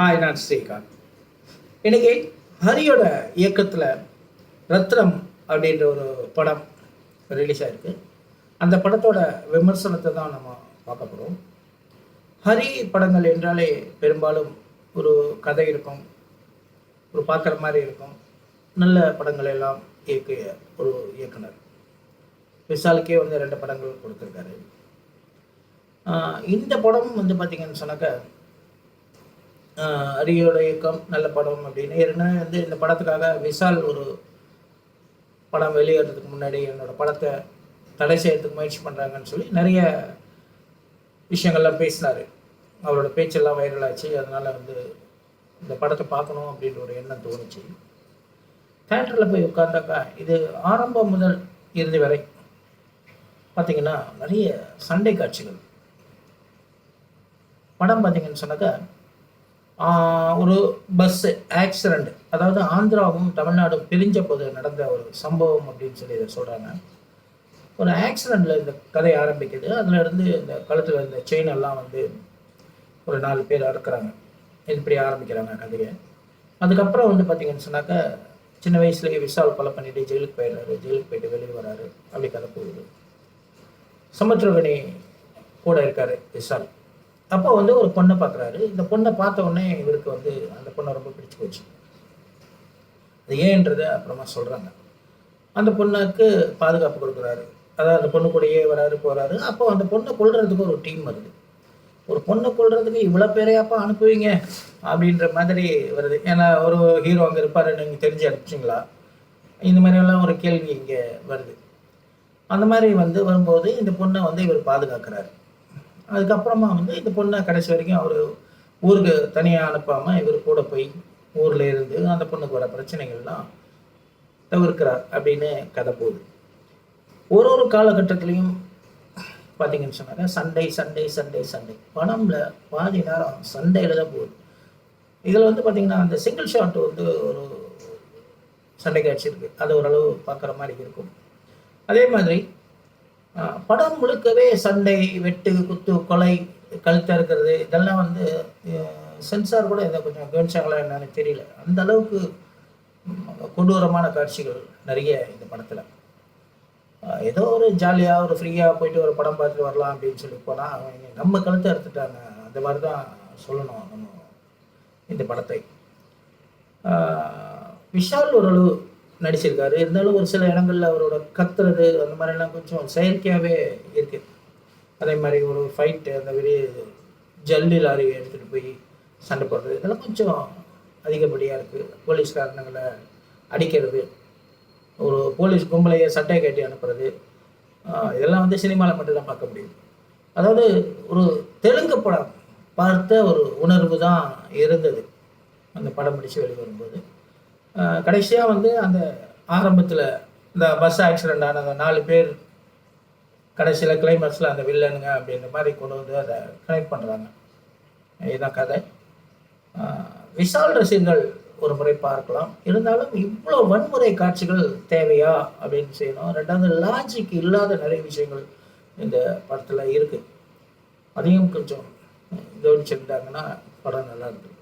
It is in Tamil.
ஹாய் நான் ஸ்ரீகாந்த். இன்னைக்கு ஹரியோட இயக்கத்தில் ரத்னம் அப்படின்ற ஒரு படம் ரிலீஸ் ஆயிருக்கு. அந்த படத்தோட விமர்சனத்தை தான் நம்ம பார்க்க போகிறோம் ஹரி படங்கள் என்றாலே பெரும்பாலும் ஒரு கதை இருக்கும். ஒரு பார்க்குற மாதிரி இருக்கும். நல்ல படங்கள் எல்லாம் இயக்கிய ஒரு இயக்குனர். விஷாலுக்கே வந்து ரெண்டு படங்கள் கொடுத்துருக்காரு. இந்த படம் வந்து பார்த்திங்கன்னு சொன்னாக்க அரியோட இயக்கம் நல்ல படம் அப்படின்னு. ஏன்னா வந்து இந்த படத்துக்காக விஷால் ஒரு படம் வெளியேறதுக்கு முன்னாடி என்னோட படத்தை தடை செய்யறதுக்கு முயற்சி பண்ணுறாங்கன்னு சொல்லி நிறைய விஷயங்கள்லாம் பேசினார். அவரோட பேச்செல்லாம் வைரலாச்சு அதனால் வந்து இந்த படத்தை பார்க்கணும் அப்படின்ற ஒரு எண்ணம் தோணுச்சு. தேட்டரில் போய் உட்கார்ந்தாக்கா இது ஆரம்பம் முதல் இறுதி வரை பார்த்தீங்கன்னா நிறைய சண்டை காட்சிகள். படம் பார்த்தீங்கன்னு சொன்னாக்கா ஒரு பஸ் ஆக்சிடெண்ட் அதாவது ஆந்திராவும் தமிழ்நாடும் பிரிஞ்ச போது நடந்த ஒரு சம்பவம் அப்படின்னு சொல்லி இதை சொல்கிறாங்க ஒரு ஆக்சிடெண்ட்டில் இந்த கதை ஆரம்பிக்குது. அதில் இருந்து இந்த கழுத்தில் இந்த செயின் எல்லாம் வந்து ஒரு நாலு பேர் அறுக்கிறாங்க. இப்படி ஆரம்பிக்கிறாங்க கதையை. அதுக்கப்புறம் வந்து பார்த்தீங்கன்னு சொன்னாக்கா சின்ன வயசுலேயே விஷால் கொலை பண்ணிட்டு ஜெயிலுக்கு போயிடுறாரு. ஜெயிலுக்கு போயிட்டு வெளியே வராரு. அப்படி கதை போகுது. சமுத்திரகணி கூட இருக்காரு விஷால் அப்போ வந்து ஒரு பொண்ணை பார்க்குறாரு. இந்த பொண்ணை பார்த்த உடனே இவருக்கு வந்து அந்த பொண்ணை ரொம்ப பிடிச்சு போச்சு. அது ஏன்றதை அப்புறமா சொல்கிறாங்க அந்த பொண்ணுக்கு பாதுகாப்பு கொடுக்குறாரு. அதாவது அந்த பொண்ணு கூடயே வராரு போகிறாரு அப்போ அந்த பொண்ணை கொள்றதுக்கு ஒரு டீம் வருது. ஒரு பொண்ணை கொள்றதுக்கு இவ்வளோ பேரையாப்பா அனுப்புவீங்க? அப்படின்ற மாதிரி வருது. ஏன்னா ஒரு ஹீரோ அங்கே இருப்பார் நீங்கள் தெரிஞ்சு அனுப்பிச்சிங்களா? இந்த மாதிரியெல்லாம் ஒரு கேள்வி இங்கே வருது. அந்த மாதிரி வந்து வரும்போது இந்த பொண்ணை வந்து இவர் பாதுகாக்கிறாரு. அதுக்கப்புறமா வந்து இந்த பொண்ணை கடைசி வரைக்கும் அவர் ஊருக்கு தனியாக அனுப்பாமல் இவர் கூட போய் ஊரில் இருந்து அந்த பொண்ணுக்கு வர பிரச்சனைகள்லாம் தவிர்க்கிறார் அப்படின்னு கதை போகுது. ஒரு ஒரு காலகட்டத்திலையும் பார்த்தீங்கன்னு சொன்னாங்க சண்டை சண்டை சண்டை சண்டை. படம்ல பாதி நேரம் சண்டையில் தான் போகுது. இதில் வந்து பார்த்தீங்கன்னா அந்த சிங்கிள் ஷாட் வந்து ஒரு சண்டை காட்சி இருக்குது அது ஓரளவு பார்க்குற மாதிரி இருக்கும். அதே மாதிரி படம் முழுக்கவே சண்டை வெட்டு குத்து கொலை கழுத்த இருக்கிறது இதெல்லாம் வந்து சென்சார் கூட இதை கொஞ்சம் கவனிச்சாங்களா என்னன்னு தெரியல. அந்த அளவுக்கு கொடூரமான காட்சிகள் நிறைய இந்த படத்தில். ஏதோ ஒரு ஜாலியாக ஒரு ஃப்ரீயாக போயிட்டு ஒரு படம் பார்த்துட்டு வரலாம் அப்படின்னு சொல்லி போனால் அவங்க நம்ம கழுத்தை எடுத்துட்டாங்க. அந்த மாதிரி தான் சொல்லணும் நம்ம இந்த படத்தை. விஷால் ஓரளவு நடிச்சிருக்காரு. இருந்தாலும் ஒரு சில இடங்கள்ல அவரோட கத்துறது அந்த மாதிரிலாம் கொஞ்சம் செயற்கையாகவே இருக்கு. அதே மாதிரி ஒரு ஃபைட்டு அந்த மாதிரி ஜல்லி லாரி எடுத்துகிட்டு போய் சண்டை போடுறது இதெல்லாம் கொஞ்சம் அதிகப்படியாக இருக்குது போலீஸ்காரனுங்களை அடிக்கிறது ஒரு போலீஸ் கும்பலையை சட்டையை கட்டி அனுப்புறது இதெல்லாம் வந்து சினிமாவில் மட்டும்தான் பார்க்க முடியும். அதாவது ஒரு தெலுங்கு படம் பார்த்த ஒரு உணர்வு தான் இருந்தது. அந்த படம் பிடிச்சி வெளிவரும்போது கடைசியாக வந்து அந்த ஆரம்பத்தில் இந்த பஸ் ஆக்சிடெண்ட் ஆன அந்த நாலு பேர் கடைசியில் கிளைமேக்ஸில் அந்த வில்லனுங்க அப்படின்ற மாதிரி கொண்டு வந்து அதை கனெக்ட் பண்ணுறாங்க இதுதான் கதை. விசால் விஷால் ரசிகர்கள் ஒரு முறை பார்க்கலாம். இருந்தாலும் இவ்வளோ வன்முறை காட்சிகள் தேவையா அப்படின்னு செய்யணும். ரெண்டாவது லாஜிக் இல்லாத நிறைய விஷயங்கள் இந்த படத்தில் இருக்குது அதையும் கொஞ்சம் கவனிச்சிருந்தாங்கன்னா படம் நல்லா இருக்கு